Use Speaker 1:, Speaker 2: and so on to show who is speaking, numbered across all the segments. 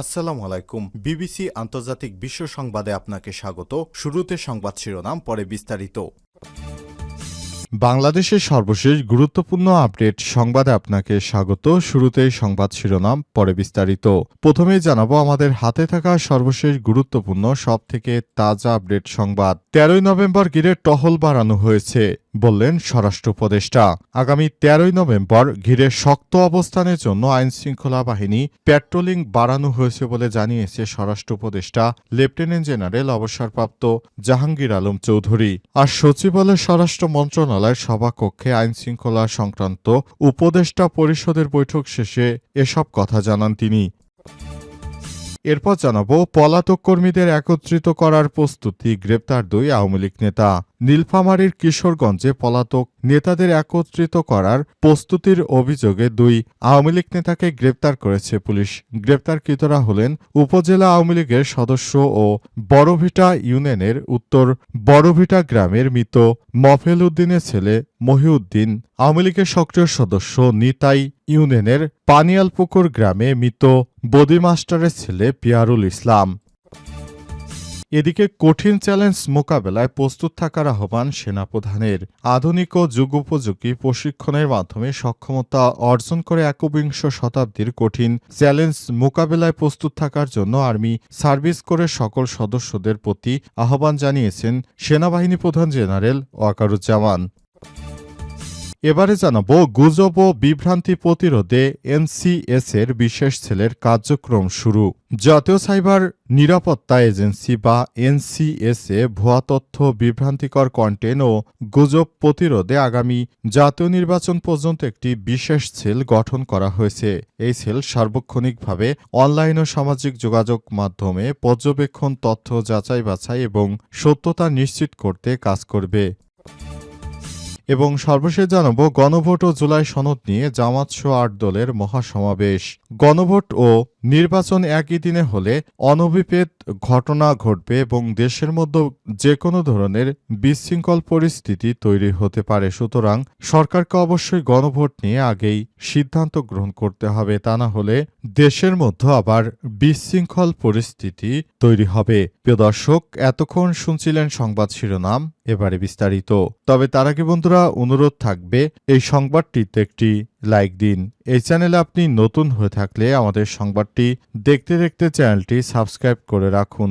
Speaker 1: আসসালামু আলাইকুম। বিবিসি আন্তর্জাতিক বিশ্ব সংবাদে আপনাকে স্বাগত। শুরুতে সংবাদ শিরোনাম, পরে বিস্তারিত। বাংলাদেশের সর্বশেষ গুরুত্বপূর্ণ আপডেট সংবাদে আপনাকে স্বাগত। শুরুতেই সংবাদ শিরোনাম, পরে বিস্তারিত। প্রথমেই জানাব, আমাদের হাতে থাকা সর্বশেষ গুরুত্বপূর্ণ সব থেকে তাজা আপডেট সংবাদ। তেরোই নভেম্বর ঘিরে টহল বাড়ানো হয়েছে। বললেন স্বরাষ্ট্র উপদেষ্টা। আগামী তেরোই নভেম্বর ঘিরে শক্ত অবস্থানের জন্য আইন শৃঙ্খলা বাহিনী প্যাট্রোলিং বাড়ানো হয়েছে বলে জানিয়েছে স্বরাষ্ট্র উপদেষ্টা, লেফটেন্যান্ট জেনারেল অবসরপ্রাপ্ত জাহাঙ্গীর আলম চৌধুরী। আর সচিবালয় স্বরাষ্ট্র মন্ত্রণালয়ের সভাকক্ষে আইন শৃঙ্খলা সংক্রান্ত উপদেষ্টা পরিষদের বৈঠক শেষে এসব কথা জানান তিনি। এরপর জানাব, পলাতক কর্মীদের একত্রিত করার প্রস্তুতি, গ্রেপ্তার দুই আওয়ামী লীগ নেতা। নীলফামারীর কিশোরগঞ্জে পলাতক নেতাদের একত্রিত করার প্রস্তুতির অভিযোগে দুই আওয়ামী লীগ নেতাকে গ্রেপ্তার করেছে পুলিশ। গ্রেপ্তারকৃতরা হলেন উপজেলা আওয়ামী লীগের সদস্য ও বড়ভিটা ইউনিয়নের উত্তর বড়ভিটা গ্রামের মৃত মফেল উদ্দিনের ছেলে মহিউদ্দিন, আওয়ামী লীগের সক্রিয় সদস্য নিতাই ইউনিয়নের পানিয়ালপুকুর গ্রামে মৃত বদি মাস্টারের ছেলে পিয়ারুল ইসলাম। এদিকে কঠিন চ্যালেঞ্জ মোকাবেলায় প্রস্তুত থাকার আহ্বান সেনাপ্রধানের। আধুনিক ও যুগোপযোগী প্রশিক্ষণের মাধ্যমে সক্ষমতা অর্জন করে একবিংশ শতাব্দীর কঠিন চ্যালেঞ্জ মোকাবেলায় প্রস্তুত থাকার জন্য আর্মি সার্ভিস করে সকল সদস্যদের প্রতি আহ্বান জানিয়েছেন সেনাবাহিনী প্রধান জেনারেল ওয়াকারুজ্জামান। এবারে জানাব, গুজব ও বিভ্রান্তি প্রতিরোধে এনসিএস এর বিশেষ সেলের কার্যক্রম শুরু। জাতীয় সাইবার নিরাপত্তা এজেন্সি বা এনসিএস এ ভুয়া তথ্য, বিভ্রান্তিকর কন্টেন্ট ও গুজব প্রতিরোধে আগামী জাতীয় নির্বাচন পর্যন্ত একটি বিশেষ সেল গঠন করা হয়েছে। এই সেল সার্বক্ষণিকভাবে অনলাইন ও সামাজিক যোগাযোগ মাধ্যমে পর্যবেক্ষণ, তথ্য যাচাই বাছাই এবং সত্যতা নিশ্চিত করতে কাজ করবে। এবং সর্বশেষ জানাব, গণভোট ও জুলাই সনদ নিয়ে জামাত শো আট দলের মহাসমাবেশ। গণভোট ও নির্বাচন একই দিনে হলে অনভিপ্রেত ঘটনা ঘটবে এবং দেশের মধ্যে যে কোনো ধরনের বিশৃঙ্খল পরিস্থিতি তৈরি হতে পারে। সুতরাং সরকারকে অবশ্যই গণভোট নিয়ে আগেই সিদ্ধান্ত গ্রহণ করতে হবে, তা না হলে দেশের মধ্যে আবার বিশৃঙ্খল পরিস্থিতি তৈরি হবে। প্রিয় দর্শক, এতক্ষণ শুনছিলেন সংবাদ শিরোনাম, এবারে বিস্তারিত। তবে তার আগে বন্ধুরা, অনুরোধ থাকবে, এই সংবাদটিতে একটি লাইক দিন। এই চ্যানেলে আপনি নতুন হয়ে থাকলে আমাদের সংবাদটি দেখতে দেখতে চ্যানেলটি সাবস্ক্রাইব করে রাখুন।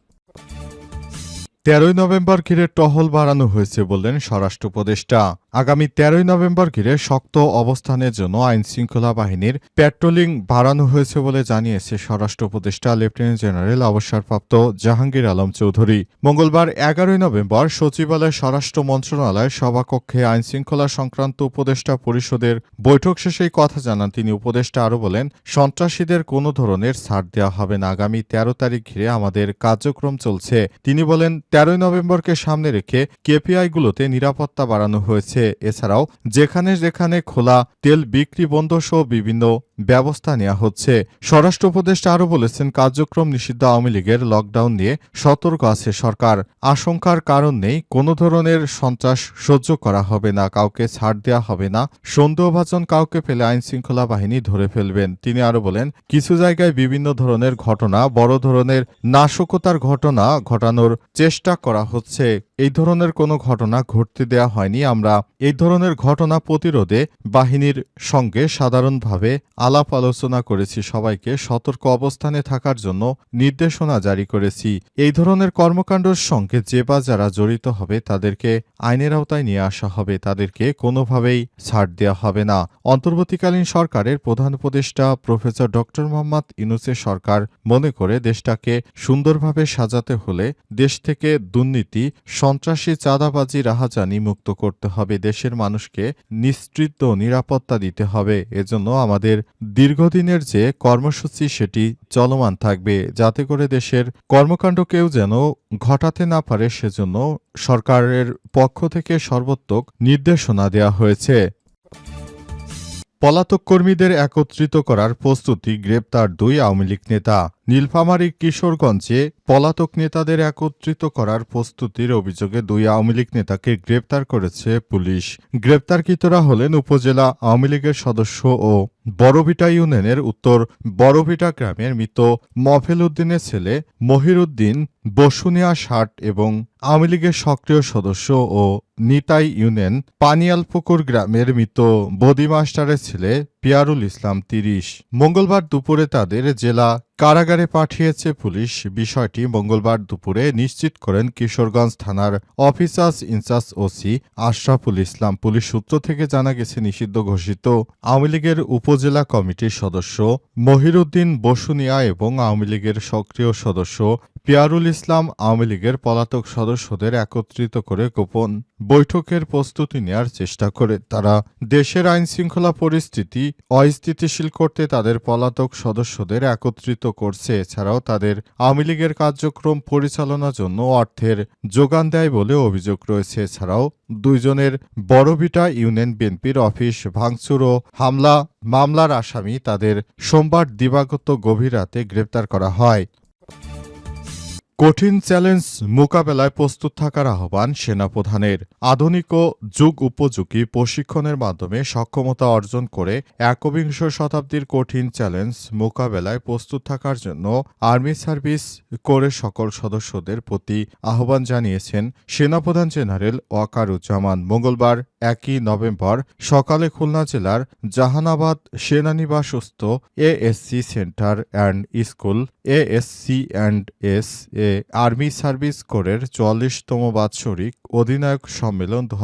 Speaker 1: তেরোই নভেম্বর ঘিরে টহল বাড়ানো হয়েছে বললেন স্বরাষ্ট্র উপদেষ্টা। আগামী তেরোই নভেম্বর ঘিরে শক্ত অবস্থানের জন্য আইন শৃঙ্খলা বাহিনীর প্যাট্রোলিং বাড়ানো হয়েছে বলে জানিয়েছে স্বরাষ্ট্র উপদেষ্টা লেফটেন্যান্ট জেনারেল অবসরপ্রাপ্ত জাহাঙ্গীর আলম চৌধুরী। মঙ্গলবার এগারোই নভেম্বর সচিবালয় স্বরাষ্ট্র মন্ত্রণালয়ের সভাকক্ষে আইন শৃঙ্খলা সংক্রান্ত উপদেষ্টা পরিষদের বৈঠক শেষে কথা জানান তিনি। উপদেষ্টা আরও বলেন, সন্ত্রাসীদের কোনো ধরনের ছাড় দেওয়া হবে না। আগামী তেরো তারিখ ঘিরে আমাদের কার্যক্রম চলছে। তিনি বলেন, তেরোই নভেম্বরকে সামনে রেখে কেপিআইগুলোতে নিরাপত্তা বাড়ানো হয়েছে। এছাড়াও যেখানে যেখানে খোলা তেল বিক্রি বন্ধ সহ বিভিন্ন ব্যবস্থা নেওয়া হচ্ছে। স্বরাষ্ট্র উপদেষ্টা আরও বলেছেন, কার্যক্রম নিষিদ্ধ আওয়ামী লীগের লকডাউন নিয়ে সতর্ক আছে সরকার। আশঙ্কার কারণ নেই, কোনো ধরনের সন্ত্রাস সহ্য করা হবে না, কাউকে ছাড় দেওয়া হবে না, সন্দেহভাজন কাউকে ফেলে আইন শৃঙ্খলা বাহিনী ধরে ফেলবেন। তিনি আরও বলেন, কিছু জায়গায় বিভিন্ন ধরনের ঘটনা, বড় ধরনের নাশকতার ঘটনা ঘটানোর চেষ্টা করা হচ্ছে। এই ধরনের কোনো ঘটনা ঘটতে দেয়া হয়নি। আমরা এই ধরনের ঘটনা প্রতিরোধে বাহিনীর সঙ্গে সাধারণভাবে আলাপ আলোচনা করেছি সবাইকে সতর্ক অবস্থানে থাকার জন্য নির্দেশনা জারি করেছি। এই ধরনের কর্মকাণ্ডের সঙ্গে যে বা যারা জড়িত হবে, তাদেরকে আইনের আওতায় নিয়ে আসা হবে। তাদেরকে কোনোভাবেই ছাড় দেওয়া হবে না। অন্তর্বর্তীকালীন সরকারের প্রধান উপদেষ্টা প্রফেসর ডক্টর মোহাম্মদ ইনুসের সরকার মনে করে দেশটাকে সুন্দরভাবে সাজাতে হলে দেশ থেকে দুর্নীতি, সন্ত্রাসী চাঁদাবাজি, রাহাজানি মুক্ত করতে হবে। দেশের মানুষকে নিশ্চিত নিরাপত্তা দিতে হবে। এজন্য আমাদের দীর্ঘদিনের যে কর্মসূচি, সেটি চলমান থাকবে। যাতে করে দেশের কর্মকাণ্ড কেউ যেন ঘটাতে না পারে, সেজন্য সরকারের পক্ষ থেকে সর্বোত্তক নির্দেশনা দেওয়া হয়েছে। পলাতক কর্মীদের একত্রিত করার প্রস্তুতি গ্রেপ্তার দুই আওয়ামী লীগ নেতা। নীলফামারী কিশোরগঞ্জে পলাতক নেতাদের একত্রিত করার প্রস্তুতির অভিযোগে দুই আওয়ামী লীগ নেতাকে গ্রেপ্তার করেছে পুলিশ। গ্রেপ্তারকৃতরা হলেন উপজেলা আওয়ামী লীগের সদস্য ও বড়ভিটা ইউনিয়নের উত্তর বড়ভিটা গ্রামের মৃত মফেল উদ্দিনের ছেলে মহিরুদ্দিন বসুনিয়া ষাট এবং আওয়ামী লীগের সক্রিয় সদস্য ও নিতাই ইউনিয়ন পানিয়ালপুকুর গ্রামের মৃত বদি মাস্টারের ছেলে পিয়ারুল ইসলাম তিরিশ। মঙ্গলবার দুপুরে তাদের জেলা কারাগারে পাঠিয়েছে পুলিশ। বিষয়টি মঙ্গলবার দুপুরে নিশ্চিত করেন কিশোরগঞ্জ থানার officers in charge OC Ashraful Islam. Police সূত্র থেকে জানা গেছে, নিষিদ্ধ ঘোষিত আওয়ামী লীগের উপজেলা কমিটির সদস্য মহিরুদ্দিন বসুনিয়া এবং আওয়ামী লীগের সক্রিয় সদস্য পিয়ারুল ইসলাম আওয়ামী লীগের পলাতক সদস্যদের একত্রিত করে গোপন বৈঠকের প্রস্তুতি নেয়ার চেষ্টা করে। তারা দেশের আইনশৃঙ্খলা পরিস্থিতি অস্থিতিশীল করতে তাদের পলাতক সদস্যদের একত্রিত করছে। এছাড়াও তাদের আওয়ামী লীগের কার্যক্রম পরিচালনার জন্য অর্থের যোগান দেয় বলে অভিযোগ রয়েছে। এছাড়াও দুইজনের বড়ভিটা ইউনিয়ন বিএনপির অফিস ভাঙচুর ও হামলা মামলার আসামি তাদের সোমবার দিবাগত গভীর রাতে গ্রেপ্তার করা হয়। কঠিন চ্যালেঞ্জ মোকাবেলায় প্রস্তুত থাকার আহ্বান সেনাপ্রধানের। আধুনিক ও যুগ উপযোগী প্রশিক্ষণের মাধ্যমে সক্ষমতা অর্জন করে একবিংশ শতাব্দীর কঠিন চ্যালেঞ্জ মোকাবেলায় প্রস্তুত থাকার জন্য আর্মি সার্ভিস করে সকল সদস্যদের প্রতি আহ্বান জানিয়েছেন সেনাপ্রধান জেনারেল ওয়াকারুজ্জামান। মঙ্গলবার একই নভেম্বর সকালে খুলনা জেলার Jahanabad সেনানিবাসস্থ ASC centre and school ASC and S A army service কোরের চুয়াল্লিশতম বাৎসরিক অধিনায়ক সম্মেলন দু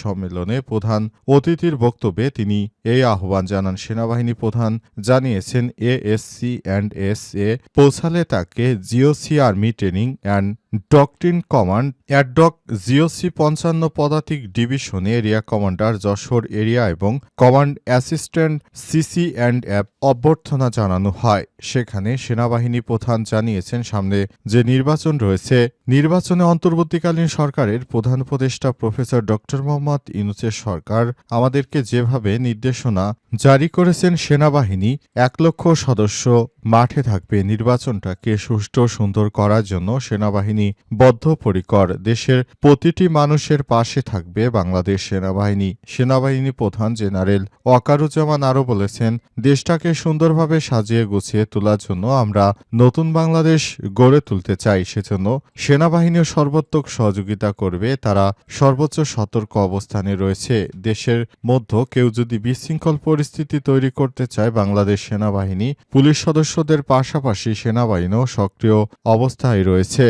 Speaker 1: সম্মেলনে প্রধান অতিথির বক্তব্যে তিনি এই আহ্বান জানান। সেনাবাহিনী প্রধান জানিয়েছেন, এএসসি অ্যান্ড এস এ পৌঁছালে তাকে GOC army training and doctrine command অ্যাডডক GOC পঞ্চান্ন পদাতিক division area commander Jessore area এবং command assistant CC and app অভ্যর্থনা জানানো হয়। সেখানে সেনাবাহিনী প্রধান জানিয়েছেন, সামনে যে নির্বাচন রয়েছে, নির্বাচনে অন্তর্বর্তীকালীন সরকারের প্রধান উপদেষ্টা প্রফেসর ড মোহাম্মদ ইউনুসের সরকার আমাদেরকে যেভাবে নির্দেশনা জারি করেছেন সেনাবাহিনী, এক লক্ষ সদস্য মাঠে থাকবে নির্বাচনটাকে সুষ্ঠু সুন্দর করার জন্য সেনাবাহিনী বদ্ধপরিকর। দেশের প্রতিটি মানুষের পাশে থাকবে বাংলাদেশ সেনাবাহিনী। সেনাবাহিনী প্রধান জেনারেল ওয়াকারুজ্জামান আরও বলেছেন, দেশটাকে সুন্দরভাবে সাজিয়ে গুছিয়ে তোলার জন্য আমরা নতুন বাংলাদেশ গড়ে তুলতে চাই। সেজন্য সেনাবাহিনীও সর্বোত্তক সহযোগিতা করবে। তারা সর্বোচ্চ সতর্ক অবস্থানে রয়েছে। দেশের মধ্য কেউ যদি বিশৃঙ্খল পরিস্থিতি তৈরি করতে চায়, বাংলাদেশ সেনাবাহিনী, পুলিশ সদস্যদের পাশাপাশি সেনাবাহিনীও সক্রিয় অবস্থায় রয়েছে।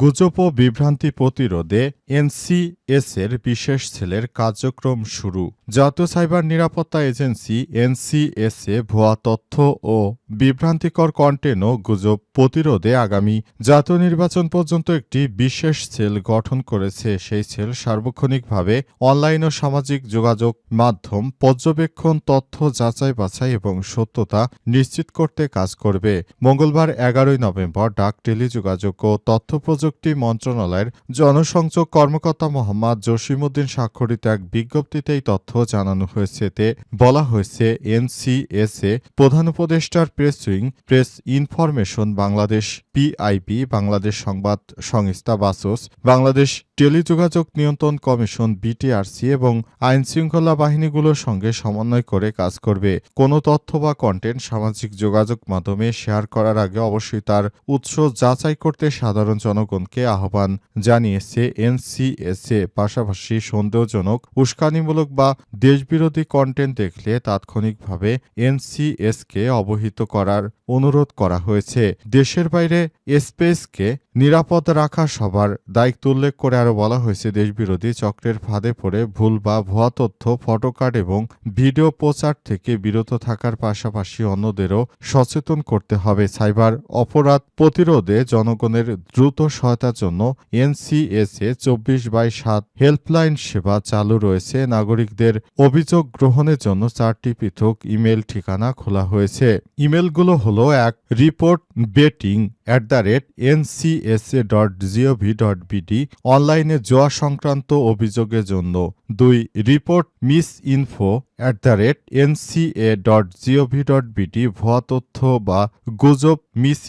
Speaker 1: গুজব ও বিভ্রান্তি প্রতিরোধে এনসিএস এর বিশেষ সেলের কার্যক্রম শুরু। জাতীয় সাইবার নিরাপত্তা এজেন্সি এনসিএসএ ভুয়া তথ্য ও বিভ্রান্তিকর কন্টেন্ট ও গুজব প্রতিরোধে আগামী জাতীয় নির্বাচন পর্যন্ত একটি বিশেষ সেল গঠন করেছে। সেই সেল সার্বক্ষণিকভাবে অনলাইন ও সামাজিক যোগাযোগ মাধ্যম, পর্যবেক্ষণ, তথ্য যাচাই বাছাই এবং সত্যতা নিশ্চিত করতে কাজ করবে। মঙ্গলবার এগারোই নভেম্বর ডাক টেলিযোগাযোগ ও তথ্য প্রযুক্তি মন্ত্রণালয়ের জনসংযোগ কর্মকর্তা মোহাম্মদ জসিমউদ্দিন স্বাক্ষরিত এক বিজ্ঞপ্তিতে এই তথ্য জানানো হয়েছে এতে বলা হয়েছে, এনসিএসএ প্রধান উপদেষ্টার press wing, press information, Bangladesh PIB, Bangladesh সংবাদ সংস্থা বাসোস, বাংলাদেশ টেলিযোগাযোগ নিয়ন্ত্রণ কমিশন বিটিআরসি এবং আইন শৃঙ্খলা বাহিনীগুলোর সঙ্গে সমন্বয় করে কাজ করবে। কোনো তথ্য বা কন্টেন্ট সামাজিক যোগাযোগ মাধ্যমে শেয়ার করার আগে অবশ্যই তার উৎস যাচাই করতে সাধারণ জনগণকে আহ্বান জানিয়েছে এনসিএসএ পাশাপাশি সন্দেহজনক, উস্কানিমূলক বা দেশবিরোধী কন্টেন্ট দেখলে তাৎক্ষণিকভাবে এনসিএসকে অবহিত করার অনুরোধ করা হয়েছে। দেশের বাইরে স্পেসকে নিরাপদ রাখা সবার দায়িত্ব উল্লেখ করে আরও বলা হয়েছে, দেশবিরোধী চক্রের ফাঁদে পড়ে ভুল বা ভুয়া তথ্য, ফটোকার্ড এবং ভিডিও প্রচার থেকে বিরত থাকার পাশাপাশি অন্যদেরও সচেতন করতে হবে। সাইবার অপরাধ প্রতিরোধে জনগণের দ্রুত সহায়তার জন্য এনসিএসএ চব্বিশ বাই সাত হেল্পলাইন সেবা চালু রয়েছে। নাগরিকদের অভিযোগ গ্রহণের জন্য চারটি পৃথক ইমেল ঠিকানা খোলা হয়েছে। ইমেলগুলো হলো এক report betting at the rate NCSA dot GOV dot BD অনলাইনে জোয়া সংক্রান্ত অভিযোগের জন্য। দুই report misinfo at the rate NCA dot GOV dot BD ভুয়া তথ্য বা গুজব mis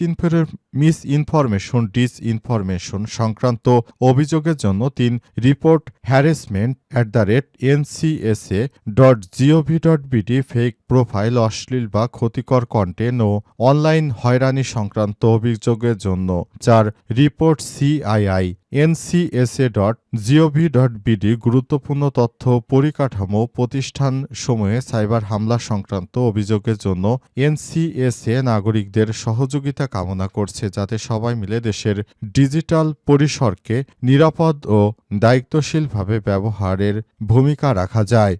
Speaker 1: misinformation disinformation সংক্রান্ত অভিযোগের জন্য তিন report harassment at the rate NCSA dot GOV dot BD fake profile অশ্লীল বা ক্ষতিকর কন্টেন্ট ও অনলাইন হয়রানি সংক্রান্ত অভিযোগের জন্য। চার report CII NCSA dot GOV dot BD গুরুত্বপূর্ণ তথ্য পরিকাঠামো প্রতিষ্ঠান সময়ে সাইবার হামলা সংক্রান্ত অভিযোগের জন্য এনসিএসএ নাগরিকদের সহযোগিতা কামনা করছে। যাতে সবাই মিলে দেশের ডিজিটাল পরিসরকে নিরাপদ ও দায়িত্বশীলভাবে ব্যবহারের ভূমিকা রাখা যায়।